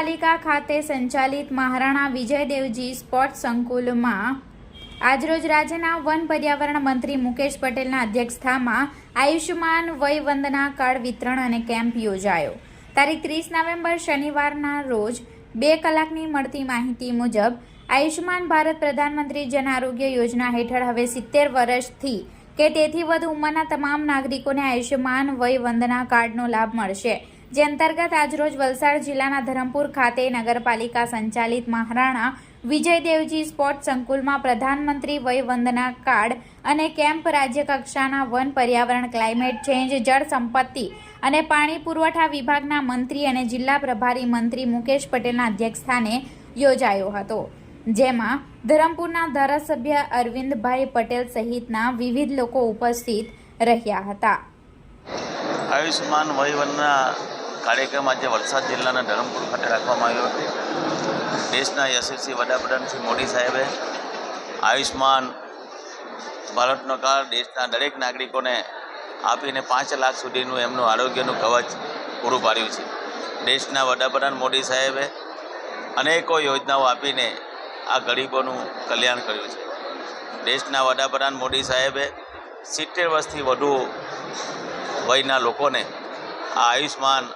નગરપાલિકા ખાતે સંચાલિત મહારાણા વિજયદેવજી સ્પોર્ટ્સ સંકુલમાં આજરોજ રાજ્યના વન પર્યાવરણ મંત્રી મુકેશ પટેલના અધ્યક્ષતામાં આયુષ્યમાન વય વંદના કાર્ડ વિતરણ અને કેમ્પ યોજાયો. તારીખ ત્રીસ નવેમ્બર શનિવારના રોજ બે કલાકની મળતી માહિતી મુજબ આયુષ્યમાન ભારત પ્રધાનમંત્રી જન આરોગ્ય યોજના હેઠળ હવે સિત્તેર વર્ષથી કે તેથી વધુ ઉંમરના તમામ નાગરિકોને આયુષ્યમાન વય વંદના કાર્ડનો લાભ મળશે. જે અંતર્ગત આજરોજ વલસાડ જિલ્લાના ધરમપુર ખાતે નગરપાલિકા સંચાલિત મહારાણા વિજયદેવજી સ્પોર્ટ સંકુલમાં પ્રધાનમંત્રી વય વંદના કાર્ડ અને કેમ્પ રાજ્ય કક્ષાના વન પર્યાવરણ, ક્લાઇમેટ ચેન્જ, જળ સંપત્તિ અને પાણી પુરવઠા વિભાગના મંત્રી અને જિલ્લા પ્રભારી મંત્રી મુકેશ પટેલના અધ્યક્ષસ્થાને યોજાયો હતો. જેમાં ધરમપુરના ધારાસભ્ય અરવિંદભાઈ પટેલ સહિતના વિવિધ લોકો ઉપસ્થિત રહ્યા હતા. આયુષ્યમાન વયવનના કાર્યક્રમ આજે વલસાડ જિલ્લાના ધરમપુર ખાતે રાખવામાં આવ્યો હતો. દેશના યશસ્વી વડાપ્રધાન શ્રી મોદી સાહેબે આયુષ્માન ભારતનો કાર્ડ દેશના દરેક નાગરિકોને આપીને પાંચ લાખ સુધીનું એમનું આરોગ્યનું કવચ પૂરું પાડ્યું છે. દેશના વડાપ્રધાન મોદી સાહેબે અનેકો યોજનાઓ આપીને આ ગરીબોનું કલ્યાણ કર્યું છે. દેશના વડાપ્રધાન મોદી સાહેબે સિત્તેર વર્ષથી વધુ વયના લોકોને આ આયુષ્માન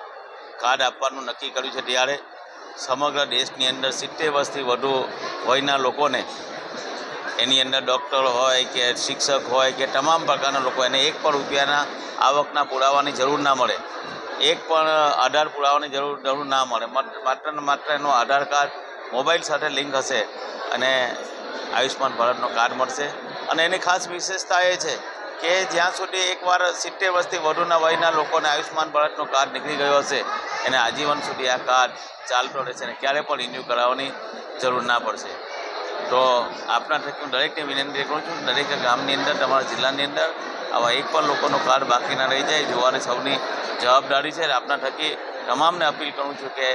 કાર્ડ આપવાનું નક્કી કર્યું છે ત્યારે સમગ્ર દેશની અંદર સિત્તેર વર્ષથી વધુ વયના લોકોને એની અંદર ડૉક્ટર હોય કે શિક્ષક હોય કે તમામ પ્રકારના લોકો એને એક પણ રૂપિયાના આવકના પુરાવાની જરૂર ના મળે. એક પણ આધાર પુરાવાની જરૂર જરૂર ના મળે. મત- માત્ર ને માત્ર એનો આધાર કાર્ડ મોબાઈલ સાથે લિંક હશે અને આયુષ્યમાન ભારતનો કાર્ડ મળશે. અને એની ખાસ વિશેષતા એ છે કે જ્યાં સુધી એકવાર સિત્તેર વર્ષથી વધુના વયના લોકોને આયુષ્માન ભારતનો કાર્ડ નીકળી ગયો હશે, એને આજીવન સુધી આ કાર્ડ ચાલતો રહેશે અને ક્યારે પણ રિન્યૂ કરાવવાની જરૂર ના પડશે. તો આપના થકી હું દરેકને વિનંતી કરું છું, દરેક ગામની અંદર, તમારા જિલ્લાની અંદર, આવા એક પણ લોકોનો કાર્ડ બાકી ના રહી જાય, જોવાની સૌની જવાબદારી છે. અને આપના થકી તમામને અપીલ કરું છું કે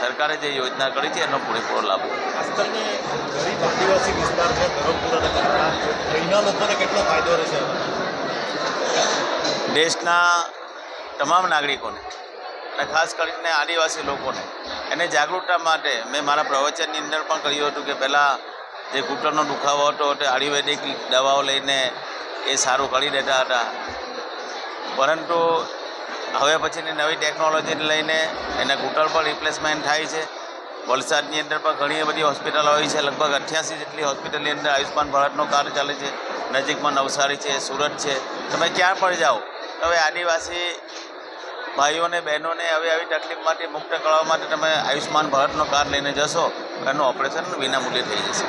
સરકારે જે યોજના કરી છે, એનો પૂરેપૂરો લાભ. ગરીબ આદિવાસી વિસ્તાર છે ધરમપુર અને કેટલો ફાયદો રહેશે? દેશના તમામ નાગરિકોને અને ખાસ કરીને આદિવાસી લોકોને એને જાગૃતતા માટે મેં મારા પ્રવચનની અંદર પણ કહ્યું હતું કે પહેલાં જે ઘૂંટણનો દુખાવો હતો તે આયુર્વેદિક દવાઓ લઈને એ સારું કરી દેતા હતા. પરંતુ હવે પછીની નવી ટેકનોલોજીને લઈને એના ઘૂંટણ પર રિપ્લેસમેન્ટ થાય છે. વલસાડની અંદર પણ ઘણી બધી હોસ્પિટલ હોય છે. લગભગ અઠ્યાસી જેટલી હોસ્પિટલની અંદર આયુષ્માન ભારતનો કાર્ડ ચાલે છે. નજીકમાં નવસારી છે, સુરત છે. તમે ક્યાં પણ જાઓ હવે આદિવાસી ભાઈઓને, બહેનોને હવે આવી તકલીફમાંથી મુક્ત કરવા માટે તમે આયુષ્માન ભારતનો કાર્ડ લઈને જશો. એનું ઓપરેશન વિનામૂલ્યે થઈ જશે.